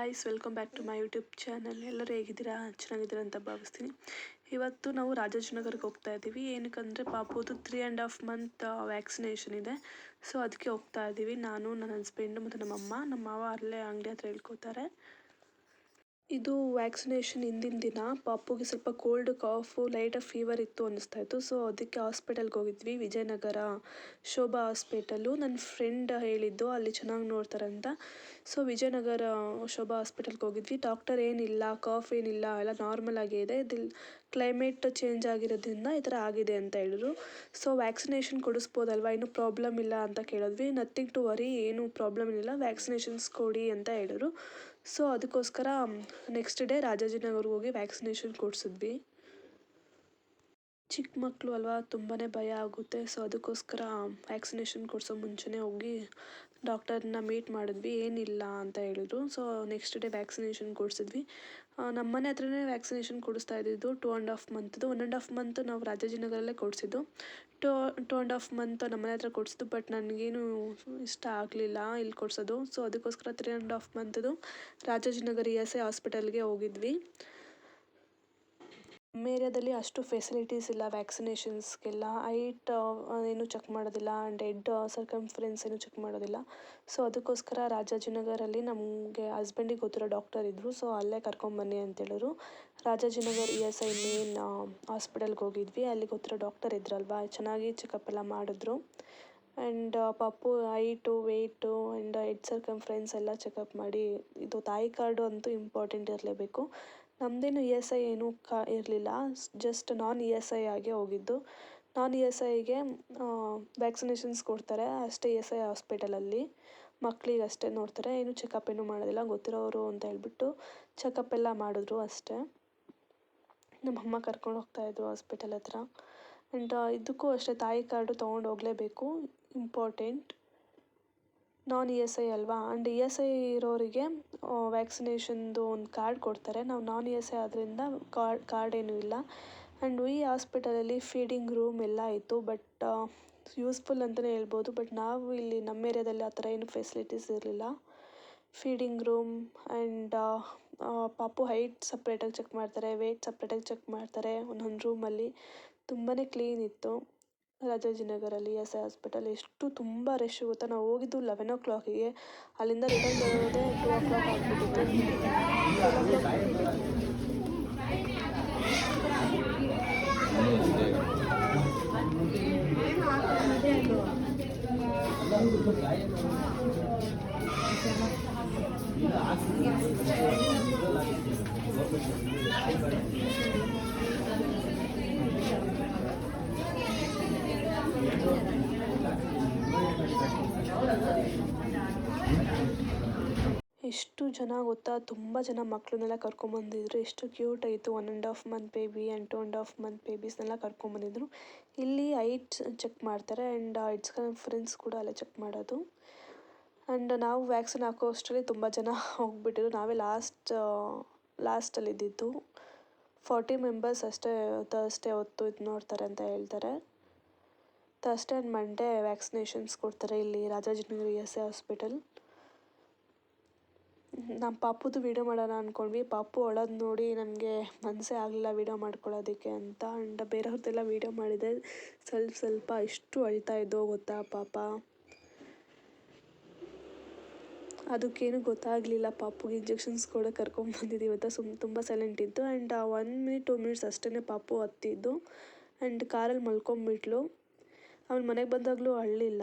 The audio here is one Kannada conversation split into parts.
Guys welcome back to my YouTube channel ಎಲ್ಲರೂ ಹೇಗಿದ್ದೀರಾ? ಚೆನ್ನಾಗಿದ್ದೀರಾ ಅಂತ ಭಾವಿಸ್ತೀನಿ. ಇವತ್ತು ನಾವು ರಾಜಾಜಿನಗರ್ಗೆ ಹೋಗ್ತಾ ಇದ್ದೀವಿ. ಏನಕ್ಕಂದರೆ ಪಾಪುದು three and half month vaccination ಇದೆ. ಸೊ ಅದಕ್ಕೆ ಹೋಗ್ತಾ ಇದ್ದೀವಿ. ನಾನು, ನನ್ನ ಹಸ್ಬೆಂಡು ಮತ್ತು ನಮ್ಮಮ್ಮ ನಮ್ಮ ಮಾವ ಅಲ್ಲೇ ಅಂಗಡಿ ಹತ್ರ ಹೇಳ್ಕೊತಾರೆ. ಇದು ವ್ಯಾಕ್ಸಿನೇಷನ್ ಹಿಂದಿನ ದಿನ. ಪಾಪುಗೆ ಸ್ವಲ್ಪ ಕೋಲ್ಡ್ ಕಾಫು ಲೈಟಾಗಿ ಫೀವರ್ ಇತ್ತು ಅನ್ನಿಸ್ತಾ ಇತ್ತು. ಸೊ ಅದಕ್ಕೆ ಹಾಸ್ಪಿಟಲ್ಗೆ ಹೋಗಿದ್ವಿ. ವಿಜಯನಗರ ಶೋಭಾ ಹಾಸ್ಪಿಟಲು ನನ್ನ ಫ್ರೆಂಡ್ ಹೇಳಿದ್ದು, ಅಲ್ಲಿ ಚೆನ್ನಾಗಿ ನೋಡ್ತಾರಂತ. ಸೊ ವಿಜಯನಗರ, ಶೋಭಾ ಹಾಸ್ಪಿಟಲ್ಗೆ ಹೋಗಿದ್ವಿ. ಡಾಕ್ಟರ್ ಏನಿಲ್ಲ, ಕಾಫ್ ಏನಿಲ್ಲ, ಎಲ್ಲ ನಾರ್ಮಲ್ ಆಗೇ ಇದೆ. ಇದು ಕ್ಲೈಮೇಟ್ ಚೇಂಜ್ ಆಗಿರೋದ್ರಿಂದ ಈ ಥರ ಆಗಿದೆ ಅಂತ ಹೇಳಿದ್ರು. ಸೊ ವ್ಯಾಕ್ಸಿನೇಷನ್ ಕೊಡಿಸ್ಬೋದಲ್ವಾ? ಏನು ಪ್ರಾಬ್ಲಮ್ ಇಲ್ಲ ಅಂತ ಕೇಳಿದ್ವಿ. ನಥಿಂಗ್ ಟು ವರಿ ಏನು ಪ್ರಾಬ್ಲಮ್ ಇಲ್ಲ ವ್ಯಾಕ್ಸಿನೇಷನ್ಸ್ ಕೊಡಿ ಅಂತ ಹೇಳಿದ್ರು. ಸೊ ಅದಕ್ಕೋಸ್ಕರ ನೆಕ್ಸ್ಟ್ ಡೇ ರಾಜಾಜಿನಗರ್ಗೆ ಹೋಗಿ ವ್ಯಾಕ್ಸಿನೇಷನ್ ಕೊಡಿಸಿದ್ವಿ. ಚಿಕ್ಕ ಮಕ್ಕಳು ಅಲ್ವಾ ತುಂಬಾ ಭಯ ಆಗುತ್ತೆ. ಸೊ ಅದಕ್ಕೋಸ್ಕರ ವ್ಯಾಕ್ಸಿನೇಷನ್ ಕೊಡಿಸೋ ಮುಂಚೆನೇ ಹೋಗಿ ಡಾಕ್ಟರ್ನ ಮೀಟ್ ಮಾಡಿದ್ವಿ. ಏನಿಲ್ಲ ಅಂತ ಹೇಳಿದ್ರು. ಸೊ ನೆಕ್ಸ್ಟ್ ಡೇ ವ್ಯಾಕ್ಸಿನೇಷನ್ ಕೊಡಿಸಿದ್ವಿ. ನಮ್ಮ ಮನೆ ಹತ್ರನೇ ವ್ಯಾಕ್ಸಿನೇಷನ್ ಕೊಡಿಸ್ತಾ ಇದ್ದಿದ್ದು ಟೂ ಆ್ಯಂಡ್ ಹಾಫ್ ಮಂತ್ದು ಒನ್ ಆ್ಯಂಡ್ ಹಾಫ್ ಮಂತ್ ನಾವು ರಾಜಾಜಿನಗರಲ್ಲೇ ಕೊಡಿಸಿದ್ದು. Two two and half month ನಮ್ಮ ಮನೆ ಹತ್ರ ಕೊಡಿಸಿದ್ದು ಬಟ್ ನನಗೇನು ಇಷ್ಟ ಆಗಲಿಲ್ಲ ಇಲ್ಲಿ ಕೊಡಿಸೋದು. ಸೊ ಅದಕ್ಕೋಸ್ಕರ ತ್ರೀ ಆ್ಯಂಡ್ ಹಾಫ್ ಮಂತ್ದು ರಾಜಾಜಿನಗರ ಇ ಎಸ್ ಐ ಹಾಸ್ಪಿಟಲ್ಗೆ ಹೋಗಿದ್ವಿ. ನಮ್ಮ ಏರಿಯಾದಲ್ಲಿ ಅಷ್ಟು ಫೆಸಿಲಿಟೀಸ್ ಇಲ್ಲ ವ್ಯಾಕ್ಸಿನೇಷನ್ಸ್ಗೆಲ್ಲ ಹೈಟ್ ಏನು ಚೆಕ್ ಮಾಡೋದಿಲ್ಲ ಆ್ಯಂಡ್ ಹೆಡ್ ಸರ್ಕಮ್ಫರೆನ್ಸ್ ಏನು ಚೆಕ್ ಮಾಡೋದಿಲ್ಲ. ಸೊ ಅದಕ್ಕೋಸ್ಕರ ರಾಜಾಜಿನಗರಲ್ಲಿ ನಮಗೆ ಹಸ್ಬೆಂಡಿಗೆ ಗೊತ್ತಿರೋ ಡಾಕ್ಟರ್ ಇದ್ದರು ಸೊ ಅಲ್ಲೇ ಕರ್ಕೊಂಬನ್ನಿ ಅಂತೇಳಿದ್ರು Rajajinagar E S I main ಹಾಸ್ಪಿಟಲ್ಗೆ ಹೋಗಿದ್ವಿ. ಅಲ್ಲಿ ಗೊತ್ತಿರೋ ಡಾಕ್ಟರ್ ಇದ್ರಲ್ವಾ? ಚೆನ್ನಾಗಿ ಚೆಕಪ್ ಎಲ್ಲ ಮಾಡಿದ್ರು. And Pappu height weight and head circumference ಎಲ್ಲ ಚೆಕಪ್ ಮಾಡಿ, ಇದು ತಾಯಿ ಕಾರ್ಡು ಅಂತೂ ಇಂಪಾರ್ಟೆಂಟ್ ಇರಲೇಬೇಕು. ನಮ್ಮದೇನು ಇ ಎಸ್ ಐ ಏನೂ ಕ ಇರಲಿಲ್ಲ. Just non E S I ಆಗೇ ಹೋಗಿದ್ದು. ನಾನ್ ಇ ಎಸ್ ಐಗೆ ವ್ಯಾಕ್ಸಿನೇಷನ್ಸ್ ಕೊಡ್ತಾರೆ. ಅಷ್ಟೇ ಇ ಎಸ್ ಐ ಹಾಸ್ಪಿಟಲಲ್ಲಿ ಮಕ್ಕಳಿಗೆ ಅಷ್ಟೇ ನೋಡ್ತಾರೆ. ಏನು ಚೆಕಪ್ ಏನೂ ಮಾಡೋದಿಲ್ಲ. ಗೊತ್ತಿರೋರು ಅಂತ ಹೇಳ್ಬಿಟ್ಟು ಚೆಕಪ್ ಎಲ್ಲ ಮಾಡಿದ್ರು ಅಷ್ಟೇ. ನಮ್ಮಮ್ಮ ಕರ್ಕೊಂಡು ಹೋಗ್ತಾಯಿದ್ರು ಹಾಸ್ಪಿಟಲ್ ಹತ್ರ. ಆ್ಯಂಡ್ ಇದಕ್ಕೂ ಅಷ್ಟೇ ತಾಯಿ ಕಾರ್ಡು ತೊಗೊಂಡು ಹೋಗಲೇಬೇಕು. Important non E S I ಅಲ್ವಾ? ಆ್ಯಂಡ್ ಇ ಎಸ್ ಐ ಇರೋರಿಗೆ ವ್ಯಾಕ್ಸಿನೇಷನ್ದು ಒಂದು ಕಾರ್ಡ್ ಕೊಡ್ತಾರೆ. ನಾವು ನಾನ್ ಇ ಎಸ್ ಐ ಆದ್ದರಿಂದ ಕಾರ್ಡ್ ಕಾರ್ಡ್ ಏನೂ ಇಲ್ಲ. ಆ್ಯಂಡ್ ಈ ಹಾಸ್ಪಿಟಲಲ್ಲಿ ಫೀಡಿಂಗ್ ರೂಮ್ ಎಲ್ಲ ಇತ್ತು. ಬಟ್ ಯೂಸ್ಫುಲ್ ಅಂತಲೇ ಹೇಳ್ಬೋದು. ಬಟ್ ನಾವು ಇಲ್ಲಿ ನಮ್ಮ ಏರಿಯಾದಲ್ಲಿ ಆ ಥರ ಏನು ಫೆಸಿಲಿಟೀಸ್ ಇರಲಿಲ್ಲ. ಫೀಡಿಂಗ್ ರೂಮ್ ಆ್ಯಂಡ್ ಪಾಪು ಹೈಟ್ ಸಪ್ರೇಟಾಗಿ ಚೆಕ್ ಮಾಡ್ತಾರೆ. ವೆಯ್ಟ್ ಸಪ್ರೇಟಾಗಿ ಚೆಕ್ ಮಾಡ್ತಾರೆ ಒಂದೊಂದು ರೂಮಲ್ಲಿ ತುಂಬಾ ಕ್ಲೀನ್ ಇತ್ತು. ರಾಜಾಜಿನಗರಲ್ಲಿ ಎಸ್ ಐ ಹಾಸ್ಪಿಟಲ್. ಎಷ್ಟು ತುಂಬ ರಶ್ ಗೊತ್ತಾ? ನಾವು ಹೋಗಿದ್ದು ಲೆವೆನ್ ಓ ಕ್ಲಾಕಿಗೆ ಅಲ್ಲಿಂದ ರಿಟರ್ನ್ ಬರೋದೇ ಟೂ ಓ ಕ್ಲಾಕ್ ಆಗಿಬಿಟ್ಟಿತ್ತು. ಎಷ್ಟು ಜನ ಗೊತ್ತಾ? ತುಂಬ ಜನ ಮಕ್ಕಳನ್ನೆಲ್ಲ ಕರ್ಕೊಂಬಂದಿದ್ರು ಎಷ್ಟು ಕ್ಯೂಟ್ ಆಯಿತು. One and half month baby and two and half month ಬೇಬೀಸ್ನೆಲ್ಲ ಕರ್ಕೊಂಬಂದಿದ್ರು ಇಲ್ಲಿ ಐಟ್ ಚೆಕ್ ಮಾಡ್ತಾರೆ ಆ್ಯಂಡ್ ಐಟ್ಸ್ ಕನ್ಫರೆನ್ಸ್ ಕೂಡ ಅಲ್ಲೇ ಚೆಕ್ ಮಾಡೋದು. ಆ್ಯಂಡ್ ನಾವು ವ್ಯಾಕ್ಸಿನ್ ಹಾಕೋ ಅಷ್ಟರಲ್ಲಿ ತುಂಬ ಜನ ಹೋಗಿಬಿಟ್ಟಿದ್ರು. ನಾವೇ ಲಾಸ್ಟ್ ಲಾಸ್ಟಲ್ಲಿ ಇದ್ದಿದ್ದು. ಫಾರ್ಟಿ ಮೆಂಬರ್ಸ್ ಅಷ್ಟೇ ತರ್ಸ್ಡೇ ಹೊತ್ತು ಇದು ನೋಡ್ತಾರೆ ಅಂತ ಹೇಳ್ತಾರೆ. ತರ್ಸ್ಡೇ ಆ್ಯಂಡ್ ಮಂಡೇ ವ್ಯಾಕ್ಸಿನೇಷನ್ಸ್ ಕೊಡ್ತಾರೆ ಇಲ್ಲಿ ರಾಜಾಜಿನಗರಿ ಎಸ್ ಎ ಹಾಸ್ಪಿಟಲ್ ನಮ್ಮ ಪಾಪುದು ವೀಡಿಯೋ ಮಾಡೋಣ ಅಂದ್ಕೊಂಡ್ವಿ ಪಾಪು ಅಳೋದು ನೋಡಿ ನನಗೆ ಮನಸ್ಸೇ ಆಗಲಿಲ್ಲ ವೀಡಿಯೋ ಮಾಡ್ಕೊಳ್ಳೋದಕ್ಕೆ ಅಂತ ಆ್ಯಂಡ್ ಬೇರೆಯವ್ರದ್ದೆಲ್ಲ ವೀಡಿಯೋ ಮಾಡಿದೆ. ಸ್ವಲ್ಪ ಸ್ವಲ್ಪ ಎಷ್ಟು ಅಳ್ತಾ ಇದ್ದೋ ಗೊತ್ತಾ ಪಾಪ. ಅದಕ್ಕೇನು ಗೊತ್ತಾಗಲಿಲ್ಲ. ಪಾಪುಗೆ ಇಂಜೆಕ್ಷನ್ಸ್ ಕೂಡ ಕರ್ಕೊಂಬಂದಿದ್ದೀವಿ ಅಂತ ಸುಮ್ ತುಂಬ ಸೈಲೆಂಟ್ ಇತ್ತು. And one minute two minutes ಅಷ್ಟೇ ಪಾಪು ಹತ್ತಿದ್ದು. ಆ್ಯಂಡ್ ಕಾರಲ್ಲಿ ಮಲ್ಕೊಂಬಿಟ್ಲು. ಅವ್ನು ಮನೆಗೆ ಬಂದಾಗಲೂ ಅಳಲಿಲ್ಲ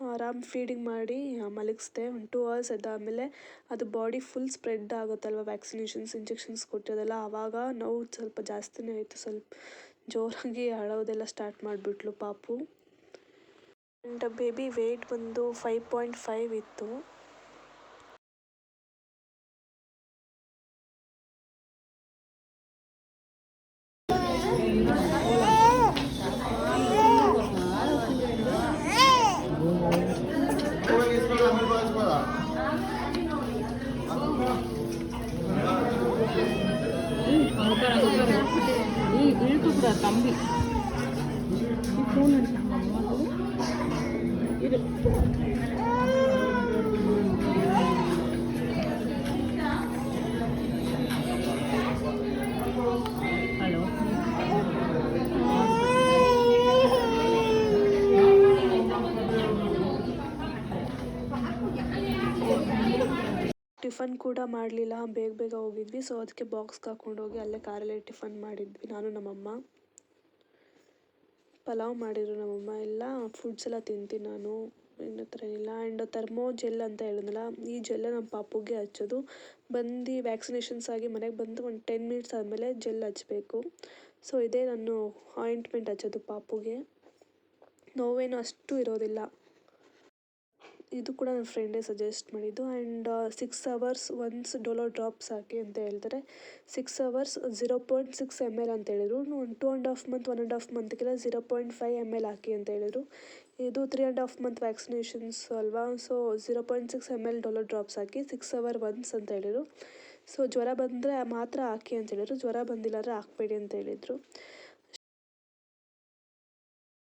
ಆರಾಮ್ ಫೀಡಿಂಗ್ ಮಾಡಿ ಮಲಗಿಸ್ದೆ. ಒಂದು ಟೂ ಅವರ್ಸ್ ಅದಾದಮೇಲೆ ಅದು ಬಾಡಿ ಫುಲ್ ಸ್ಪ್ರೆಡ್ ಆಗುತ್ತಲ್ವ ವ್ಯಾಕ್ಸಿನೇಷನ್ಸ್ ಇಂಜೆಕ್ಷನ್ಸ್ ಕೊಟ್ಟಿರೋದಲ್ಲ? ಆವಾಗ ನೋವು ಸ್ವಲ್ಪ ಜಾಸ್ತಿನೇ ಆಯಿತು. ಸ್ವಲ್ಪ ಜೋರಾಗಿ ಅಳೋದೆಲ್ಲ ಸ್ಟಾರ್ಟ್ ಮಾಡಿಬಿಟ್ಲು ಪಾಪು. ಆ್ಯಂಡ್ ಬೇಬಿ ವೆಯ್ಟ್ ಬಂದು ಫೈವ್ ಪಾಯಿಂಟ್ ಫೈವ್ ಇತ್ತು. ಈ ಇಳ್ತು ಕೂಡ ತಂಬಿ ಫೋನ್ ಇರು ಟಿಫನ್ ಕೂಡ ಮಾಡಲಿಲ್ಲ. ಬೇಗ ಬೇಗ ಹೋಗಿದ್ವಿ. ಸೊ ಅದಕ್ಕೆ ಬಾಕ್ಸ್ಗೆ ಹಾಕ್ಕೊಂಡೋಗಿ ಅಲ್ಲೇ ಕಾರಲ್ಲೇ ಟಿಫನ್ ಮಾಡಿದ್ವಿ. ನಾನು, ನಮ್ಮಮ್ಮ. ಪಲಾವ್ ಮಾಡಿದ್ರು ನಮ್ಮಮ್ಮ. ಎಲ್ಲ ಫುಡ್ಸ್ ಎಲ್ಲ ತಿಂತೀನಿ ನಾನು. ಇನ್ನೂ ಥರ ಏನಿಲ್ಲ. ಆ್ಯಂಡ್ ಥರ್ಮೋ ಜೆಲ್ ಅಂತ ಹೇಳಿದ್ನಲ್ಲ, ಈ ಜೆಲ್ಲ ನಮ್ಮ ಪಾಪುಗೆ ಹಚ್ಚೋದು. ಬಂದು ವ್ಯಾಕ್ಸಿನೇಷನ್ಸ್ ಆಗಿ ಮನೆಗೆ ಬಂದು ಒಂದು ಟೆನ್ ಮಿನಿಟ್ಸ್ ಆದಮೇಲೆ ಜೆಲ್ ಹಚ್ಚಬೇಕು ಸೊ ಇದೇ ನಾನು ಆಯಿಂಟ್ಮೆಂಟ್ ಹಚ್ಚೋದು ಪಾಪುಗೆ. ನೋವೇನು ಅಷ್ಟು ಇರೋದಿಲ್ಲ. ಇದು ಕೂಡ ನನ್ನ ಫ್ರೆಂಡೇ ಸಜೆಸ್ಟ್ ಮಾಡಿದ್ದು. And six hours once Dolo drops ಹಾಕಿ ಅಂತ ಹೇಳ್ತಾರೆ. Six hours zero point six M L ಅಂತ ಹೇಳಿದ್ರು. ಒಂದು two and half month one and half ಮಂತ್ಗೆಲ್ಲ zero point five M L ಹಾಕಿ ಅಂತ ಹೇಳಿದರು. ಇದು three and half month vaccinations ಅಲ್ವಾ? So zero point six M L Dolo drops ಹಾಕಿ ಸಿಕ್ಸ್ ಅವರ್ ಒನ್ಸ್ ಅಂತ ಹೇಳಿದರು. ಸೊ ಜ್ವರ ಬಂದರೆ ಮಾತ್ರ ಹಾಕಿ ಅಂತ ಹೇಳಿದರು. ಜ್ವರ ಬಂದಿಲ್ಲ ಅಂದರೆ ಹಾಕ್ಬೇಡಿ ಅಂತ ಹೇಳಿದರು.